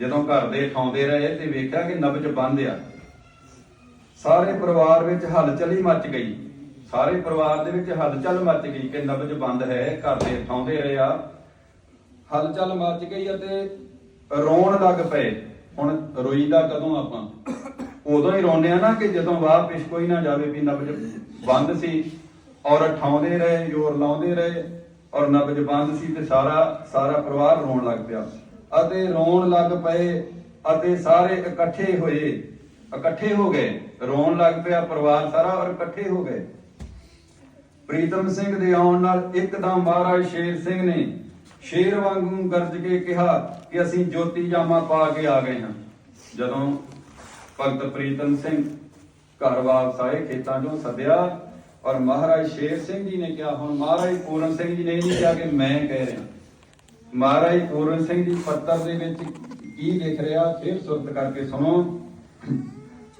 ਜਦੋਂ ਘਰ ਦੇ ਠਾਉਂਦੇ ਰਹੇ ਤੇ ਵੇਖਿਆ ਕਿ ਨਬਜ ਬੰਦ ਆ। ਸਾਰੇ ਪਰਿਵਾਰ ਵਿੱਚ ਹਲਚਲ ਹੀ ਮਚ ਗਈ। ਸਾਰੇ ਪਰਿਵਾਰ ਦੇ ਵਿੱਚ ਹਲਚਲ ਮੱਚ ਗਈ ਕਿ ਨਬਜ ਬੰਦ ਹੈ, ਘਰ ਦੇ ਠਾਉਂਦੇ ਰਹੇ ਆ। ਹਲਚਲ ਮਚ ਗਈ ਅਤੇ ਰੋਣ ਲੱਗ ਪਏ। ਹੁਣ ਰੋਈਦਾ ਕਦੋਂ ਆਪਾਂ? ਉਦੋਂ ਹੀ ਰੋਂਦੇ ਆ ਨਾ ਕਿ ਜਦੋਂ ਵਾਹ ਪਿਛ ਕੋਈ ਨਾ ਜਾਵੇ ਵੀ ਨਬਜ ਬੰਦ ਸੀ ਔਰ ਠਾਉਂਦੇ ਰਹੇ, ਜ਼ੋਰ ਲਾਉਂਦੇ ਰਹੇ ਔਰ ਨਬਜ ਬੰਦ ਸੀ ਤੇ ਸਾਰਾ ਸਾਰਾ ਪਰਿਵਾਰ ਰੋਣ ਲੱਗ ਪਿਆ। ਅਤੇ ਰੋਣ ਲੱਗ ਪਏ ਅਤੇ ਸਾਰੇ ਇਕੱਠੇ ਹੋਏ। ਇਕੱਠੇ ਹੋ ਗਏ। ਰੋਣ ਲੱਗ ਪਿਆ ਪਰਿਵਾਰ ਸਾਰਾ ਔਰ ਇਕੱਠੇ ਹੋ ਗਏ। ਪ੍ਰੀਤਮ ਸਿੰਘ ਦੇ ਆਉਣ ਨਾਲ ਇੱਕਦਮ ਮਹਾਰਾਜ ਸ਼ੇਰ ਸਿੰਘ ਨੇ ਸ਼ੇਰ ਵਾਂਗੂ ਗਰਜ ਕੇ ਕਿਹਾ ਕਿ ਅਸੀਂ ਜੋਤੀ ਜਾਮਾ ਪਾ ਕੇ ਆ ਗਏ ਹਾਂ। ਜਦੋਂ ਭਗਤ ਪ੍ਰੀਤਮ ਸਿੰਘ ਘਰ ਵਾਪਸ ਆਏ ਖੇਤਾਂ 'ਚੋਂ ਸੱਦਿਆ ਔਰ ਮਹਾਰਾਜ ਸ਼ੇਰ ਸਿੰਘ ਜੀ ਨੇ ਕਿਹਾ, ਹੁਣ ਮਹਾਰਾਜ ਪੂਰਨ ਸਿੰਘ ਜੀ ਨੇ ਨਹੀਂ ਕਿਹਾ ਕਿ ਮੈਂ ਕਹਿ ਰਿਹਾ। ਮਹਾਰਾਜ ਪੂਰਨ ਸਿੰਘ ਜੀ ਪੱਤਰ ਦੇ ਵਿੱਚ ਕੀ ਲਿਖ ਰਿਹਾ, ਫਿਰ ਸੁਰਤ ਕਰਕੇ ਸੁਣੋ।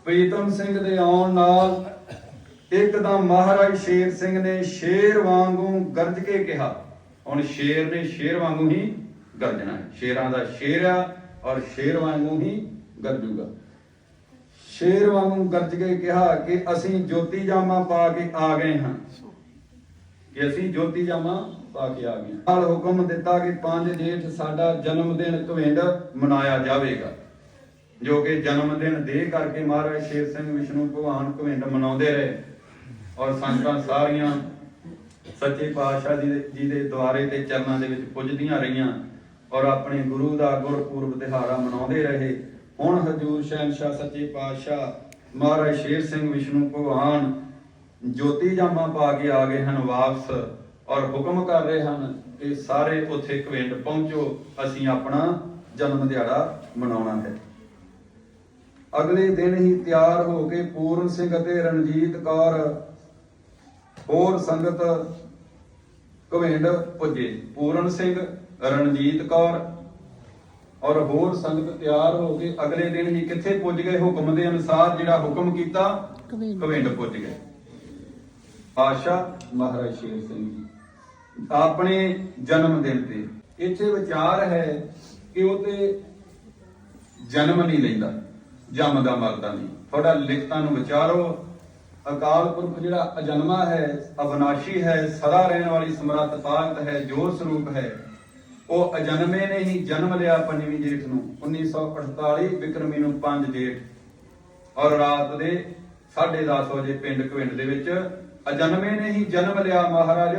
ਪ੍ਰੀਤਮ ਸਿੰਘ ਦੇ ਆਉਣ ਨਾਲ ਇੱਕਦਮ ਮਹਾਰਾਜ ਸ਼ੇਰ ਸਿੰਘ ਨੇ ਸ਼ੇਰ ਵਾਂਗੂ ਗਰਜ ਕੇ ਕਿਹਾ। ਹੁਣ ਸ਼ੇਰ ਨੇ ਸ਼ੇਰ ਵਾਂਗੂ ਹੀ ਗਰਜਣਾ ਹੈ। ਸ਼ੇਰਾਂ ਦਾ ਸ਼ੇਰ ਆ ਔਰ ਸ਼ੇਰ ਵਾਂਗੂ ਹੀ ਗਰਜੂਗਾ। ਸ਼ੇਰ ਵਾਂਗੂ ਗਰਜ ਕੇ ਕਿਹਾ ਕਿ ਅਸੀਂ ਜੋਤੀ ਜਾਮਾ ਪਾ ਕੇ ਆ ਗਏ ਹਾਂ। ਕਿ ਅਸੀਂ ਜੋਤੀ ਜਾਮਾ ਪਾ ਕੇ ਆ ਗਏ ਹਾਂ। ਹੁਕਮ ਦਿੱਤਾ ਕਿ 5 ਜੇਠ ਸਾਡਾ ਜਨਮ ਦਿਨ ਘਵਿੰਡ ਮਨਾਇਆ ਜਾਵੇਗਾ। ਜੋ ਕਿ ਜਨਮ ਦਿਨ ਦੇ ਕਰਕੇ ਮਹਾਰਾਜ ਸ਼ੇਰ ਸਿੰਘ ਵਿਸ਼ਨੂੰ ਭਗਵਾਨ ਘਵਿੰਡ ਮਨਾਉਂਦੇ ਰਹੇ। ਔਰ ਸੰਗਤਾਂ ਸਾਰੀਆਂ ਸੱਚੇ ਪਾਤਸ਼ਾਹ ਜੀ ਦੇ ਜੀ ਦੇ ਦੁਆਰੇ ਤੇ ਚਰਨਾਂ ਦੇ ਵਿੱਚ ਪੁੱਜਦੀਆਂ ਰਹੀਆਂ ਔਰ ਆਪਣੇ ਗੁਰੂ ਦਾ ਗੁਰਪੁਰਬ ਦਿਹਾੜਾ ਮਨਾਉਂਦੇ ਰਹੇ। ਹੁਣ ਹਜੂਰ ਸ਼ਹਿਨशाह ਸੱਚੇ ਪਾਤਸ਼ਾਹ ਮਹਾਰਾਜ ਸ਼ੇਰ ਸਿੰਘ ਵਿਸ਼ਨੂੰ ਭਗਵਾਨ ਜੋਤੀ ਜਾਮਾ ਪਾ ਕੇ ਆ ਗਏ ਹਨ ਵਾਪਸ ਔਰ ਹੁਕਮ ਕਰ ਰਹੇ ਹਨ ਕਿ ਸਾਰੇ ਉੱਥੇ ਕਵਿੰਡ ਪਹੁੰਚੋ ਅਸੀਂ ਆਪਣਾ ਜਨਮ ਦਿਹਾੜਾ ਮਨਾਉਣਾ ਹੈ। ਅਗਲੇ ਦਿਨ ਹੀ ਤਿਆਰ ਹੋ ਕੇ ਪੂਰਨ ਸਿੰਘ ਅਤੇ ਰਣਜੀਤ ਕੌਰ ਹੋਰ ਸੰਗਤ ਕਵਿੰਡ ਪੁੱਜੇ। ਪੂਰਨ ਸਿੰਘ ਰਣਜੀਤ ਕੌਰ ਔਰ ਹੋਰ ਸੰਗਤ ਤਿਆਰ ਹੋ ਕੇ ਅਗਲੇ ਦਿਨ ਹੀ ਕਿੱਥੇ ਪੁੱਜ ਗਏ? ਹੁਕਮ ਦੇ ਅਨੁਸਾਰ ਜਿਹੜਾ ਹੁਕਮ ਕੀਤਾ ਕਵਿੰਡ। ਕਵਿੰਡ ਪੁੱਜ ਗਏ। ਆਸ਼ਾ ਮਹਾਰਾਜ ਸ਼ੇਰ ਸਿੰਘ ਜੀ। ਆਪਣੇ ਜਨਮ ਦਿਨ ਤੇ ਇੱਥੇ ਵਿਚਾਰ ਹੈ ਕਿ ਉਹ ਤੇ ਜਨਮ ਨਹੀਂ ਲੈਂਦਾ, ਜੰਮਦਾ ਮਰਦਾ ਨਹੀਂ। ਥੋੜਾ ਲਿਖਤਾਂ ਨੂੰ ਵਿਚਾਰੋ, ਅਕਾਲ ਪੁਰਖ ਜਿਹੜਾ ਅਜਨਮਾ ਹੈ ਅਬਨਾਸ਼ੀ ਹੈ, ਸਦਾ ਰਹਿਣ ਵਾਲੀ ਸਮਰੱਥ ਤਾਕਤ ਹੈ ਜੋਰ ਸਰੂਪ ਹੈ, ਉਹ ਅਜਨਮੇ ਨੇ ਹੀ ਜਨਮ ਲਿਆ ਪੰਜਵੀਂ ਜੇਠ ਨੂੰ। 1948 ਵਿਕਰਮੀ ਨੂੰ 5 ਜੇਠ। ਔਰ ਰਾਤ ਦੇ 10:30 ਵਜੇ ਪਿੰਡ ਕਵਿੰਡ ਦੇ ਵਿੱਚ ਅਜਨਮੇ ਨੇ ਹੀ ਜਨਮ ਲਿਆ ਮਹਾਰਾਜ,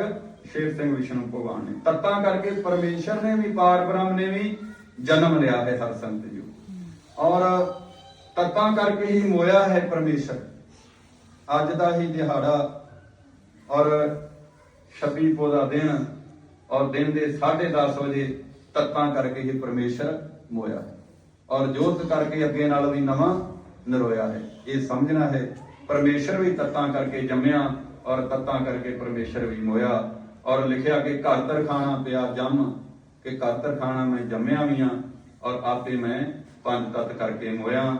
ਸ਼ੇਰ ਸਿੰਘ ਵਿਸ਼ਨੂੰ ਭਗਵਾਨ ਨੇ। ਤੱਤਾਂ ਕਰਕੇ ਪਰਮੇਸ਼ਰ ਨੇ ਵੀ, ਪਾਰ ਬ੍ਰਹਮ ਨੇ ਵੀ ਜਨਮ ਲਿਆ ਹੈ ਹਰ ਸੰਤ ਜੀ। ਔਰ ਤੱਤਾਂ ਕਰਕੇ ਹੀ ਮੋਇਆ ਹੈ ਪਰਮੇਸ਼ਰ। ਅੱਜ ਦਾ ਹੀ ਦਿਹਾੜਾ ਔਰ 26 ਪੋ ਦਾ ਦਿਨ ਔਰ ਦਿਨ ਦੇ 10:30 ਵਜੇ ਤੱਤਾਂ ਕਰਕੇ ਹੀ ਪਰਮੇਸ਼ਰ ਮੋਇਆ ਹੈ। ਔਰ ਜੋਤ ਕਰਕੇ ਅੱਗੇ ਨਾਲ ਵੀ ਨਵਾਂ ਨਰੋਇਆ ਹੈ। ਇਹ ਸਮਝਣਾ ਹੈ ਪਰਮੇਸ਼ਰ ਵੀ ਤੱਤਾਂ ਕਰਕੇ ਜੰਮਿਆ ਔਰ ਤੱਤਾਂ ਕਰਕੇ ਪਰਮੇਸ਼ਰ ਵੀ ਮੋਇਆ। ਔਰ ਲਿਖਿਆ ਕਿ ਘਰ ਤਰਖਾਣਾ ਪਿਆ ਜੰਮ ਕਿ ਘਰ ਤਰਖਾਣਾ ਮੈਂ ਜੰਮਿਆ ਵੀ ਆ ਔਰ ਆਪੇ ਮੈਂ ਪੰਜ ਤਤ ਕਰਕੇ ਮੋਇਆ।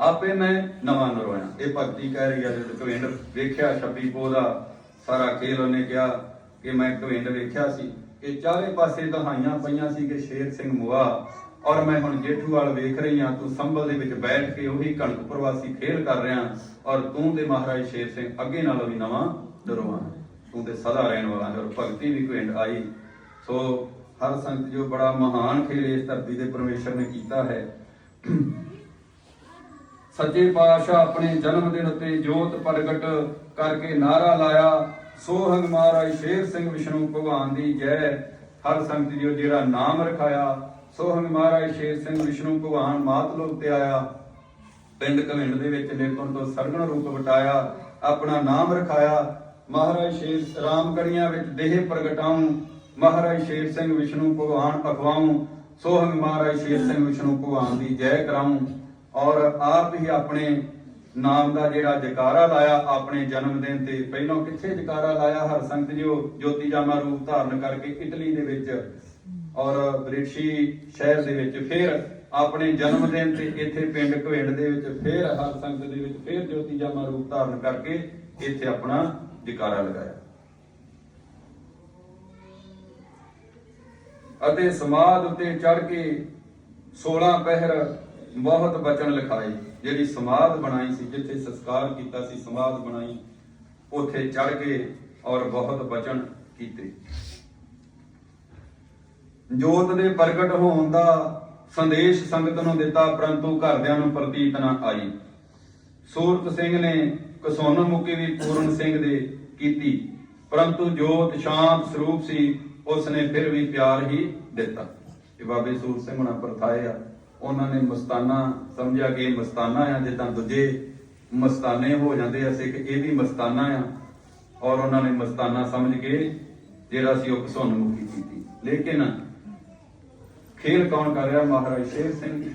ਆਪੇ ਮੈਂ ਨਵਾਂ ਨਰੋਇਆ। ਇਹ ਭਗਤੀ ਕਹਿ ਰਹੀ ਹੈ ਜਦ ਕਵਿੰਡ ਵੇਖਿਆ 26 ਪੋ ਦਾ ਸਾਰਾ ਖੇਲ, ਉਹਨੇ ਕਿਹਾ ਕਿ ਮੈਂ ਕਵਿੰਡ ਵੇਖਿਆ ਸੀ ਕਿ ਚਾਰੇ ਪਾਸੇ ਦਹਾਈਆਂ ਪਈਆਂ ਸੀ ਕਿ ਸ਼ੇਰ ਸਿੰਘ ਮੁਆ। ਔਰ ਮੈਂ ਹੁਣ ਜੇਠੂਵਾਲ ਵੇਖ ਰਹੀ ਹਾਂ, ਤੂੰ ਸੰਭਲ ਦੇ ਵਿੱਚ ਬੈਠ ਕੇ ਉਹੀ ਕਣਕ ਪ੍ਰਵਾਸੀ ਖੇਲ ਕਰ ਰਿਹਾ ਔਰ ਤੂੰ ਤੇ ਮਹਾਰਾਜ ਸ਼ੇਰ ਸਿੰਘ ਅੱਗੇ ਨਾਲੋਂ ਵੀ ਨਵਾਂ ਨਰੋਆ ਤੂੰ ਤੇ ਸਦਾ ਰਹਿਣ ਵਾਲਾ ਹੈ ਔਰ ਭਗਤੀ ਵੀ ਕਵਿੰਡ ਆਈ। ਸੋ ਹਰ ਸੰਗਤ ਜੋ ਬੜਾ ਮਹਾਨ ਖੇਲ ਇਸ ਧਰਤੀ ਦੇ ਪਰਮੇਸ਼ਰ ਨੇ ਕੀਤਾ ਹੈ। ਸੱਚੇ ਪਾਤਸ਼ਾਹ ਆਪਣੇ ਜਨਮ ਦਿਨ ਉੱਤੇ ਜੋਤ ਪ੍ਰਗਟ ਕਰਕੇ ਨਾਰਾ ਲਾਇਆ। ਸੋਹੰਗ ਮਹਾਰਾਜ ਸ਼ੇਰ ਸਿੰਘ ਵਿਸ਼ਨੂੰ ਭਗਵਾਨ ਦੀ ਜੈ। ਹਰ ਸੰਗਤ ਜੀਓ ਜਿਹੜਾ ਨਾਮ ਰਖਾਇਆ ਸੋਹੰਗ ਮਹਾਰਾਜ ਸ਼ੇਰ ਸਿੰਘ ਵਿਸ਼ਨੂੰ ਭਗਵਾਨ ਮਾਤ ਲੋਕ ਤੇ ਆਇਆ। ਪਿੰਡ ਘਵਿੰਡ ਦੇ ਵਿੱਚ ਨਿਰਗੁਣ ਤੋਂ ਸਰਗਣ ਰੂਪ ਵਟਾਇਆ, ਆਪਣਾ ਨਾਮ ਰਖਾਇਆ। ਮਹਾਰਾਜ ਸ਼ੇਰ ਰਾਮਗੜੀਆਂ ਵਿੱਚ ਦੇਹ ਪ੍ਰਗਟਾਉ, ਮਹਾਰਾਜ ਸ਼ੇਰ ਸਿੰਘ ਵਿਸ਼ਨੂੰ ਭਗਵਾਨ ਅਖਵਾਉ ਸੋਹੰਗ ਮਹਾਰਾਜ ਸ਼ੇਰ ਸਿੰਘ ਵਿਸ਼ਨੂੰ ਭਗਵਾਨ ਦੀ ਜੈ ਕਰਾਉ। ਔਰ ਆਪ ਹੀ ਆਪਣੇ ਨਾਮ ਦਾ ਜਿਹੜਾ ਜਕਾਰਾ ਲਾਇਆ, ਆਪਣੇ ਜਨਮ ਦਿਨ ਤੇ ਪਹਿਲਾਂ ਕਿੱਥੇ ਜਕਾਰਾ ਲਾਇਆ? ਹਰ ਸੰਗਤ ਜਿਓ ਜੋਤੀ ਜਾਮਾ ਰੂਪ ਧਾਰਨ ਕਰਕੇ ਇਟਲੀ ਦੇ ਵਿੱਚ ਔਰ ਬ੍ਰਿਟਿਸ਼ੀ ਸ਼ਹਿਰ ਦੇ ਵਿੱਚ ਫਿਰ ਆਪਣੇ ਜਨਮ ਦਿਨ ਤੇ ਇੱਥੇ ਪਿੰਡ ਘਵੇੜ ਦੇ ਵਿੱਚ ਫਿਰ ਹਰ ਸੰਗਤ ਦੇ ਵਿੱਚ ਫਿਰ ਜੋਤੀ ਜਾਮਾ ਰੂਪ ਧਾਰਨ ਕਰਕੇ ਇੱਥੇ ਆਪਣਾ ਜਕਾਰਾ ਲਗਾਇਆ। ਅਤੇ ਸਮਾਧ ਉੱਤੇ ਚੜ ਕੇ 16 ਪਹਿਰ ਬਹੁਤ ਬਚਨ ਲਿਖਾਏ ਜਿਹੜੀ ਸਮਾਧ ਬਣਾਈ ਸੀ, ਜਿੱਥੇ ਸੰਸਕਾਰ ਕੀਤਾ ਸੀ, ਸਮਾਧ ਬਣਾਈ, ਉੱਥੇ ਚੜ ਕੇ ਔਰ ਬਹੁਤ ਬਚਨ ਕੀਤੇ। ਜੋਤ ਦੇ ਪ੍ਰਗਟ ਹੋਣ ਦਾ ਸੰਦੇਸ਼ ਸੰਗਤ ਨੂੰ ਦਿੱਤਾ, ਪਰੰਤੂ ਘਰਦਿਆਂ ਨੂੰ ਪ੍ਰਤੀਤ ਨਾ ਆਈ। ਸੂਰਤ ਸਿੰਘ ਨੇ ਕਸੋਨ ਮੁਕੀ ਵੀ ਪੂਰਨ ਸਿੰਘ ਦੇ ਕੀਤੀ, ਪਰੰਤੂ ਜੋਤ ਸ਼ਾਂਤ ਸਰੂਪ ਸੀ ਉਸ ਨੇ ਫਿਰ ਵੀ ਪਿਆਰ ਹੀ ਦਿੱਤਾ। ਇਹ ਬਾਬੇ ਸੂਰਤ ਸਿੰਘ ਹੁਣਾਂ ਪਰਥਾਏ ਆ। ਉਹਨਾਂ ਨੇ ਮਸਤਾਨਾ ਸਮਝਿਆ ਕਿ ਮਸਤਾਨਾ ਆ ਜਿੱਦਾਂ ਦੂਜੇ ਮਸਤਾਨੇ ਹੋ ਜਾਂਦੇ ਆ, ਸਿੱਖ ਇਹ ਵੀ ਮਸਤਾਨਾ ਆ। ਔਰ ਉਹਨਾਂ ਨੇ ਮਸਤਾਨਾ ਸਮਝ ਕੇ ਜਿਹੜਾ ਸੀ ਉਹ ਕਸੋਨ ਮੁਕੀ ਕੀਤੀ। ਲੇਕਿਨ ਖੇਲ ਕੌਣ ਕਰ ਰਿਹਾ? ਮਹਾਰਾਜ ਸ਼ੇਰ ਸਿੰਘ ਜੀ।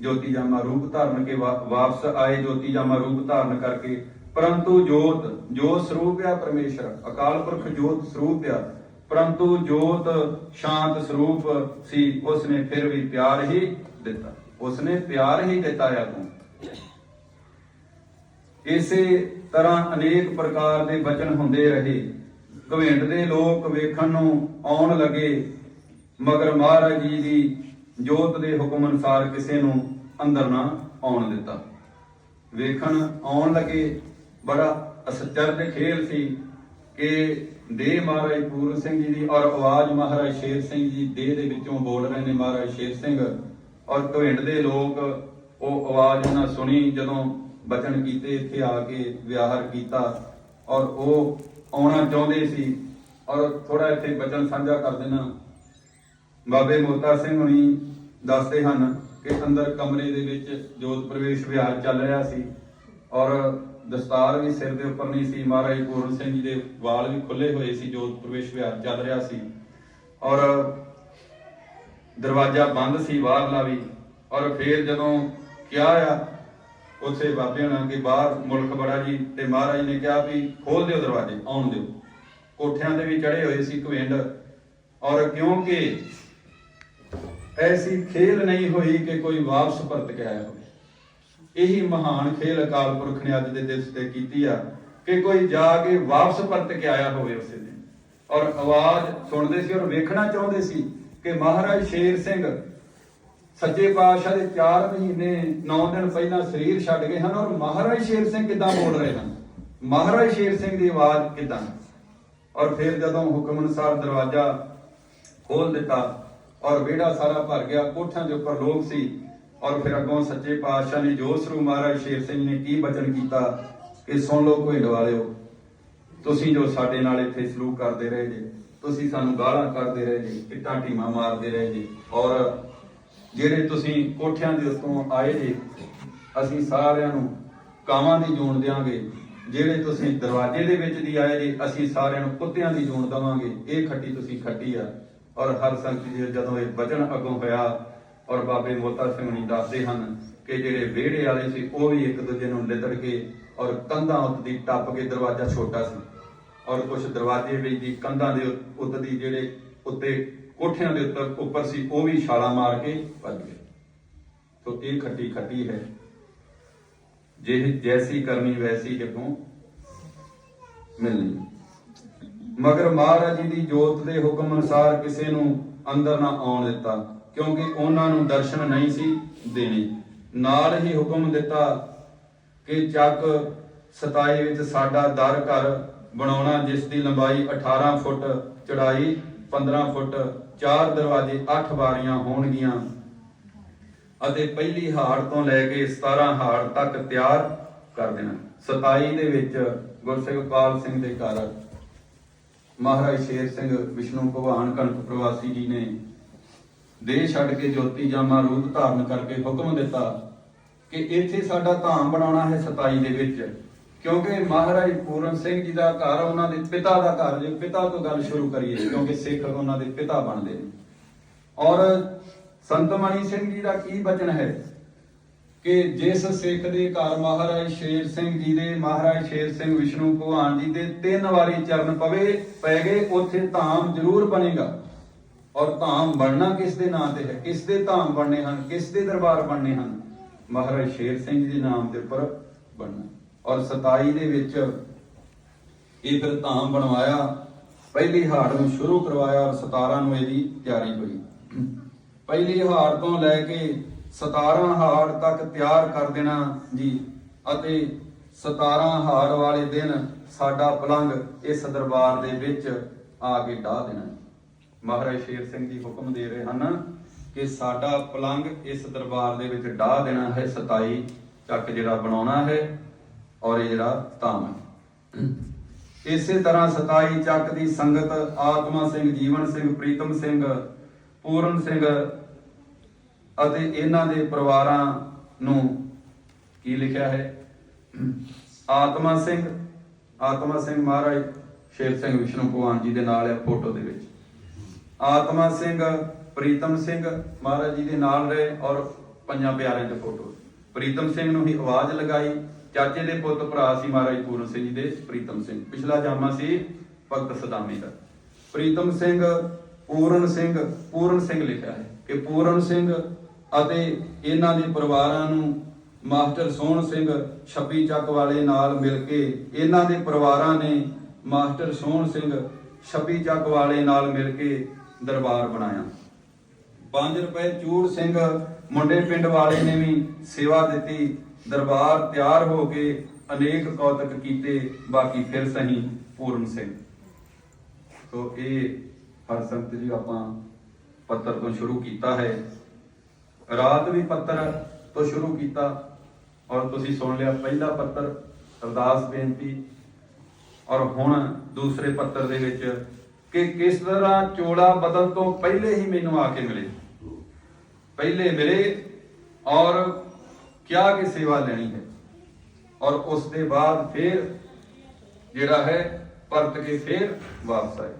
ਜੋਤੀ ਜਾਮਾ ਰੂਪ ਧਾਰਨ ਕੇ ਵਾ- ਵਾਪਸ ਆਏ। ਜੋਤੀ ਜਾਮਾ ਰੂਪ ਧਾਰਨ ਕਰਕੇ ਪਰੰਤੂ ਜੋਤ ਆ ਪਰਮੇਸ਼ਰ। ਅਕਾਲ ਪੁਰਖ ਜੋਤ ਸਰੂਪ ਆ। ਪਰੰਤੂ ਜੋਤ ਸ਼ਾਂਤ ਸਰੂਪ ਸੀ। ਉਸ ਫਿਰ ਵੀ ਪਿਆਰ ਹੀ ਦਿੱਤਾ। ਉਸਨੇ ਪਿਆਰ ਹੀ ਦਿੱਤਾ ਆ ਤੂੰ। ਇਸੇ ਤਰ੍ਹਾਂ ਅਨੇਕ ਪ੍ਰਕਾਰ ਦੇ ਵਚਨ ਹੁੰਦੇ ਰਹੇ। ਘਵੇਂਡ ਦੇ ਲੋਕ ਵੇਖਣ ਨੂੰ ਆਉਣ ਲੱਗੇ। ਮਗਰ ਮਹਾਰਾਜ ਜੀ ਦੀ ਜੋਤ ਦੇ ਹੁਕਮ ਅਨੁਸਾਰ ਕਿਸੇ ਨੂੰ ਅੰਦਰ ਨਾ ਆਉਣ ਦਿੱਤਾ। ਵੇਖਣ ਆਉਣ ਲੱਗੇ, ਬੜਾ ਅਸਚਰ ਦੇ ਖੇਲ ਸੀ ਕਿ ਦੇਹ ਮਹਾਰਾਜ ਪੂਰਨ ਸਿੰਘ ਜੀ ਦੀ ਔਰ ਆਵਾਜ਼ ਮਹਾਰਾਜ ਸ਼ੇਰ ਸਿੰਘ ਜੀ ਦੇਹ ਦੇ ਵਿੱਚੋਂ ਬੋਲ ਰਹੇ ਨੇ ਮਹਾਰਾਜ ਸ਼ੇਰ ਸਿੰਘ। ਔਰ ਘਵਿੰਡ ਦੇ ਲੋਕ ਉਹ ਆਵਾਜ਼ ਉਹਨਾਂ ਸੁਣੀ, ਜਦੋਂ ਬਚਨ ਕੀਤੇ, ਇੱਥੇ ਆ ਕੇ ਵਿਆਹਰ ਕੀਤਾ। ਔਰ ਉਹ ਆਉਣਾ ਚਾਹੁੰਦੇ ਸੀ। ਔਰ ਥੋੜਾ ਇੱਥੇ ਬਚਨ ਸਾਂਝਾ ਕਰ ਦੇਣਾ। ਬਾਬੇ ਮੋਤਾ ਸਿੰਘ ਹੁਣੀ ਦੱਸਦੇ ਹਨ ਕਿ ਅੰਦਰ ਕਮਰੇ ਦੇ ਵਿੱਚ ਜੋਤ ਪ੍ਰਵੇਸ਼ ਵਿਹਾਰ ਚੱਲ ਰਿਹਾ ਸੀ ਔਰ ਦਸਤਾਰ ਵੀ ਸਿਰ ਦੇ ਉੱਪਰ ਨਹੀਂ ਸੀ। ਮਹਾਰਾਜ ਪੂਰਨ ਸਿੰਘ ਜੀ ਦੇ ਵਾਲ ਵੀ ਖੁੱਲੇ ਹੋਏ ਸੀ, ਜੋਤ ਪ੍ਰਵੇਸ਼ ਵਿਹਾਰ ਚੱਲ ਰਿਹਾ ਸੀ। ਔਰ ਦਰਵਾਜ਼ਾ ਬੰਦ ਸੀ, ਬਾਹਰਲਾ ਵੀ। ਔਰ ਫੇਰ ਜਦੋਂ ਕਿਹਾ ਆ, ਉਥੇ ਬਾਬੇ ਨਾਲ ਕਿ ਬਾਹਰ ਮੁਲਕ ਬੜਾ ਜੀ, ਤੇ ਮਹਾਰਾਜ ਨੇ ਕਿਹਾ ਵੀ ਖੋਲ ਦਿਓ ਦਰਵਾਜ਼ੇ, ਆਉਣ ਦਿਓ। ਕੋਠਿਆਂ ਦੇ ਵੀ ਚੜੇ ਹੋਏ ਸੀ ਘਵਿੰਡ ਔਰ ਕਿਉਂਕਿ ਐਸੀ ਖੇਲ ਨਹੀਂ ਹੋਈ ਕਿ ਕੋਈ ਵਾਪਸ ਪਰਤ ਕੇ ਆਇਆ ਹੋਵੇ। ਇਹੀ ਮਹਾਨ ਖੇਲ ਅਕਾਲ ਪੁਰਖ ਨੇ ਅੱਜ ਦੇ ਦਿਵਸ ਤੇ ਕੀਤੀ ਆ ਕਿ ਕੋਈ ਜਾ ਕੇ ਵਾਪਸ ਪਰਤ ਕੇ ਆਇਆ ਹੋਵੇ ਉਸੇ ਦਿਨ। ਔਰ ਆਵਾਜ਼ ਸੁਣਦੇ ਸੀ ਔਰ ਵੇਖਣਾ ਚਾਹੁੰਦੇ ਸੀ ਕਿ ਮਹਾਰਾਜ ਸ਼ੇਰ ਸਿੰਘ ਸੱਚੇ ਪਾਤਸ਼ਾਹ ਦੇ 4 ਮਹੀਨੇ 9 ਦਿਨ ਪਹਿਲਾਂ ਸਰੀਰ ਛੱਡ ਗਏ ਹਨ ਔਰ ਮਹਾਰਾਜ ਸ਼ੇਰ ਸਿੰਘ ਕਿਦਾਂ ਬੋਲ ਰਹੇ ਹਨ? ਮਹਾਰਾਜ ਸ਼ੇਰ ਸਿੰਘ ਦੀ ਆਵਾਜ਼ ਕਿਦਾਂ? ਔਰ ਫਿਰ ਜਦੋਂ ਹੁਕਮ ਅਨੁਸਾਰ ਦਰਵਾਜ਼ਾ ਖੋਲ ਦਿੱਤਾ ਔਰ ਵਿਹੜਾ ਸਾਰਾ ਭਰ ਗਿਆ ਕੋਠਾਂ ਦੇ ਉੱਪਰ ਲੋਕ ਸੀ। ਔਰ ਫਿਰ ਅੱਗੋਂ ਸੱਚੇ ਪਾਤਸ਼ਾਹ ਨੇ ਜੋ ਸਰੂ ਮਹਾਰਾਜ ਸ਼ੇਰ ਸਿੰਘ ਨੇ ਕੀ ਬਚਨ ਕੀਤਾ ਕਿ ਸੁਣ ਲਓ ਕੋਈ ਵਾਲਿਓ, ਤੁਸੀਂ ਜੋ ਸਾਡੇ ਨਾਲ ਇੱਥੇ ਸਲੂਕ ਕਰਦੇ ਰਹੇ ਜੀ, ਤੁਸੀਂ ਸਾਨੂੰ ਗਾਲਾਂ ਕੱਢਦੇ ਰਹੇ ਜੀ ਇੱਟਾਂ ਢੀਮਾਂ ਮਾਰਦੇ ਰਹੇ ਜੀ। ਔਰ ਜਿਹੜੇ ਤੁਸੀਂ ਕੋਠਿਆਂ ਦੇ ਉੱਤੋਂ ਆਏ ਜੀ, ਅਸੀਂ ਸਾਰਿਆਂ ਨੂੰ ਕਾਵਾਂ ਦੀ ਜੂਣ ਦੇਵਾਂਗੇ ਜਿਹੜੇ ਤੁਸੀਂ ਦਰਵਾਜ਼ੇ ਦੇ ਵਿੱਚ ਦੀ ਆਏ ਜੀ, ਅਸੀਂ ਸਾਰਿਆਂ ਨੂੰ ਕੁੱਤਿਆਂ ਦੀ ਜੂਣ ਦੇਵਾਂਗੇ। ਇਹ ਖੱਟੀ ਤੁਸੀਂ ਖੱਟੀ ਆ। ਔਰ ਹਰ ਸੰਗਤ ਜੀ ਜਦੋਂ ਇਹ ਵਚਨ ਅੱਗੋਂ ਹੋਇਆ ਔਰ ਬਾਬੇ ਮੋਤਾ ਸਿੰਘ ਜੀ ਦੱਸਦੇ ਹਨ ਕਿ ਜਿਹੜੇ ਵਿਹੜੇ ਵਾਲੇ ਸੀ, ਉਹ ਵੀ ਇੱਕ ਦੂਜੇ ਨੂੰ ਲਿੱਤੜ ਕੇ ਔਰ ਕੰਧਾਂ ਉੱਤ ਦੀ ਟੱਪ ਕੇ ਦਰਵਾਜ਼ਾ ਛੋਟਾ ਸੀ। ਔਰ ਕੁਝ ਦਰਵਾਜ਼ੇ ਵਿੱਚ ਦੀ ਕੰਧਾਂ ਦੇ ਉੱਤ ਦੀ ਜਿਹੜੇ ਉੱਤੇ ਕੋਠਿਆਂ ਦੇ ਉੱਤੇ ਉੱਪਰ ਸੀ, ਉਹ ਵੀ ਛਾਲਾਂ ਮਾਰ ਕੇ ਭੱਜ ਗਏ। ਤੋ ਇਹ ਖੱਟੀ ਖੱਟੀ ਹੈ। ਜੇ ਜੈਸੀ ਕਰਨੀ ਵੈਸੀ ਜਗੋਂ ਮਿਲਣੀ। ਮਗਰ ਮਹਾਰਾਜ ਜੀ ਦੀ ਜੋਤ ਦੇ ਹੁਕਮ ਅਨੁਸਾਰ ਕਿਸੇ ਨੂੰ ਅੰਦਰ ਨਾ ਆਉਣ ਦਿੱਤਾ, ਕਿਉਂਕਿ ਉਹਨਾਂ ਨੂੰ ਦਰਸ਼ਨ ਨਹੀਂ ਸੀ ਦੇਣੇ। ਨਾਲ ਹੀ ਹੁਕਮ ਦਿੱਤਾ ਕਿ ਚੱਕ 27 ਵਿੱਚ ਸਾਡਾ ਦਰ ਘਰ ਬਣਾਉਣਾ, ਜਿਸ ਦੀ ਲੰਬਾਈ 18 ਫੁੱਟ, ਚੜਾਈ 15 ਫੁੱਟ, ਚਾਰ ਦਰਵਾਜ਼ੇ 8 ਬਾਰੀਆਂ ਹੋਣਗੀਆਂ। ਅਤੇ ਪਹਿਲੀ ਹਾੜ ਤੋਂ ਲੈ ਕੇ 17 ਹਾੜ ਤੱਕ ਤਿਆਰ ਕਰ ਦੇਣਾ। 27 ਦੇ ਵਿੱਚ ਗੁਰਸਿੱਖ ਪਾਲ ਸਿੰਘ ਦੇ ਘਰ ਮਹਾਰਾਜ ਸ਼ੇਰ ਸਿੰਘ ਵਿਸ਼ਨੂੰ ਭਗਵਾਨ ਕਣਕ ਪ੍ਰਵਾਸੀ ਜੀ ਨੇ ਦੇਹ ਛੱਡ ਕੇ ਜੋਤੀ ਜਾਮਾ ਰੂਪ ਧਾਰਨ ਕਰਕੇ ਹੁਕਮ ਦਿੱਤਾ ਕਿ ਇੱਥੇ ਸਾਡਾ ਧਾਮ ਬਣਾਉਣਾ ਹੈ 27 ਦੇ ਵਿੱਚ। ਕਿਉਂਕਿ ਮਹਾਰਾਜ ਪੂਰਨ ਸਿੰਘ ਜੀ ਦਾ ਘਰ ਉਹਨਾਂ ਦੇ ਪਿਤਾ ਦਾ ਘਰ ਜੇ, ਪਿਤਾ ਤੋਂ ਗੱਲ ਸ਼ੁਰੂ ਕਰੀਏ, ਕਿਉਂਕਿ ਸਿੱਖ ਉਹਨਾਂ ਦੇ ਪਿਤਾ ਬਣਦੇ ਨੇ। ਔਰ ਸੰਤ ਮਣੀ ਸਿੰਘ ਜੀ ਦਾ ਕੀ ਬਚਨ ਹੈ? ਕਿ ਜਿਸ ਸਿੱਖ ਦੇ ਘਰ ਮਹਾਰਾਜ ਸ਼ੇਰ ਸਿੰਘ ਜੀ ਦੇ, ਮਹਾਰਾਜ ਸ਼ੇਰ ਸਿੰਘ ਵਿਸ਼ਨੂੰ ਭਗਵਾਨ ਜੀ ਦੇ ਤਿੰਨ ਵਾਰੀ ਚਰਨ ਪਵੇ, ਪੈ ਗਏ, ਉੱਥੇ ਧਾਮ ਜ਼ਰੂਰ ਬਣੇਗਾ। ਔਰ ਧਾਮ ਬਣਨਾ ਕਿਸ ਦੇ ਨਾਂ ਤੇ ਹੈ? ਕਿਸ ਦੇ ਧਾਮ ਬਣਨੇ ਹਨ? ਕਿਸ ਦੇ ਦਰਬਾਰ ਬਣਨੇ ਹਨ? ਮਹਾਰਾਜ ਸ਼ੇਰ ਸਿੰਘ ਜੀ ਦੇ ਨਾਮ ਦੇ ਉੱਪਰ ਬਣਨਾ। ਔਰ 27 ਦੇ ਵਿੱਚ ਇਹ ਫਿਰ ਧਾਮ ਬਣਵਾਇਆ, ਪਹਿਲੀ ਹਾੜ ਨੂੰ ਸ਼ੁਰੂ ਕਰਵਾਇਆ, ਔਰ 17 ਨੂੰ ਇਹਦੀ ਤਿਆਰੀ ਹੋਈ। ਪਹਿਲੀ ਹਾਰ ਤੋਂ ਲੈ ਕੇ 17 ਹਾਰ ਤੱਕ ਤਿਆਰ ਕਰ ਦੇਣਾ ਜੀ ਅਤੇ 17 ਹਾਰ ਵਾਲੇ ਦਿਨ ਸਾਡਾ ਪਲੰਗ ਇਸ ਦਰਬਾਰ ਦੇ ਵਿੱਚ ਆ ਕੇ ਢਾ ਦੇਣਾ ਮਹਾਰਾਜ ਸ਼ੇਰ ਸਿੰਘ ਜੀ ਹੁਕਮ ਦੇ ਰਹੇ ਹਨ ਕਿ ਸਾਡਾ ਪਲੰਗ ਇਸ ਦਰਬਾਰ ਦੇ ਵਿੱਚ ਢਾ ਦੇਣਾ ਹੈ 27 ਚੱਕ ਜਿਹੜਾ ਬਣਾਉਣਾ ਹੈ ਔਰ ਇਹ ਜਿਹੜਾ ਧਾਮ ਹੈ। ਇਸੇ ਤਰ੍ਹਾਂ 27 ਚੱਕ ਦੀ ਸੰਗਤ ਆਤਮਾ ਸਿੰਘ, ਜੀਵਨ ਸਿੰਘ, ਪ੍ਰੀਤਮ ਸਿੰਘ, ਪੂਰਨ ਸਿੰਘ ਅਤੇ ਇਹਨਾਂ ਦੇ ਪਰਿਵਾਰਾਂ ਨੂੰ ਕੀ ਲਿਖਿਆ ਹੈ? ਆਤਮਾ ਸਿੰਘ ਆਤਮਾ ਸਿੰਘ ਮਹਾਰਾਜ, ਸ਼ੇਰ ਸਿੰਘ ਵਿਸ਼ਨੂੰ ਭਗਵਾਨ ਜੀ ਦੇ ਨਾਲ ਹੈ ਫੋਟੋ ਦੇ ਵਿੱਚ। ਆਤਮਾ ਸਿੰਘ, ਪ੍ਰੀਤਮ ਸਿੰਘ ਮਹਾਰਾਜ ਜੀ ਦੇ ਨਾਲ ਰਹੇ ਔਰ ਪੰਜਾਂ ਪਿਆਰਿਆਂ ਦੇ ਫੋਟੋ। ਪ੍ਰੀਤਮ ਸਿੰਘ ਨੂੰ ਹੀ ਆਵਾਜ਼ ਲਗਾਈ। ਚਾਚੇ ਦੇ ਪੁੱਤ ਭਰਾ ਸੀ ਮਹਾਰਾਜ ਪੂਰਨ ਸਿੰਘ ਜੀ ਦੇ, ਪ੍ਰੀਤਮ ਸਿੰਘ। ਪਿਛਲਾ ਜਾਮਾ ਸੀ ਭਗਤ ਸਦਾਮੀ ਦਾ। ਪ੍ਰੀਤਮ ਸਿੰਘ, ਪੂਰਨ ਸਿੰਘ ਪੂਰਨ ਸਿੰਘ ਲਿਖਿਆ ਹੈ ਕਿ ਪੂਰਨ ਸਿੰਘ ਅਤੇ ਇਹਨਾਂ ਦੇ ਪਰਿਵਾਰਾਂ ਨੂੰ ਮਾਸਟਰ ਸੋਹਣ ਸਿੰਘ 26 ਚੱਕ ਵਾਲੇ ਨਾਲ ਮਿਲ ਕੇ ਇਹਨਾਂ ਦੇ ਪਰਿਵਾਰਾਂ ਨੇ ਮਾਸਟਰ ਸੋਹਣ ਸਿੰਘ 26 ਚੱਕ ਵਾਲੇ ਨਾਲ ਮਿਲ ਕੇ ਦਰਬਾਰ ਬਣਾਇਆ। 5 ਰੁਪਏ ਚੂੜ ਸਿੰਘ ਮੁੰਡੇ ਪਿੰਡ ਵਾਲੇ ਨੇ ਵੀ ਸੇਵਾ ਦਿੱਤੀ। ਦਰਬਾਰ ਤਿਆਰ ਹੋ ਕੇ ਅਨੇਕ ਕੌਤਕ ਕੀਤੇ, ਬਾਕੀ ਫਿਰ ਸਹੀ ਪੂਰਨ ਸਿੰਘ। ਸੋ ਇਹ ਹਰ ਸੰਤ ਜੀ ਆਪਾਂ ਪੱਤਰ ਤੋਂ ਸ਼ੁਰੂ ਕੀਤਾ ਹੈ। ਰਾਤ ਵੀ ਪੱਤਰ ਤੋਂ ਸ਼ੁਰੂ ਕੀਤਾ। ਔਰ ਤੁਸੀਂ ਸੁਣ ਲਿਆ, ਪਹਿਲਾ ਪੱਤਰ ਅਰਦਾਸ ਬੇਨਤੀ। ਔਰ ਹੁਣ ਦੂਸਰੇ ਪੱਤਰ ਦੇ ਵਿੱਚ ਕਿ ਕਿਸ ਤਰ੍ਹਾਂ ਚੋਲਾ ਬਦਲ ਤੋਂ ਪਹਿਲੇ ਹੀ ਮੈਨੂੰ ਆ ਕੇ ਮਿਲੇ। ਪਹਿਲੇ ਮਿਲੇ ਔਰ ਕਿਆ ਕਿ ਸੇਵਾ ਲੈਣੀ ਹੈ। ਔਰ ਉਸ ਦੇ ਬਾਅਦ ਫਿਰ ਜਿਹੜਾ ਹੈ, ਪਰਤ ਕੇ ਫਿਰ ਵਾਪਸ ਆਏ।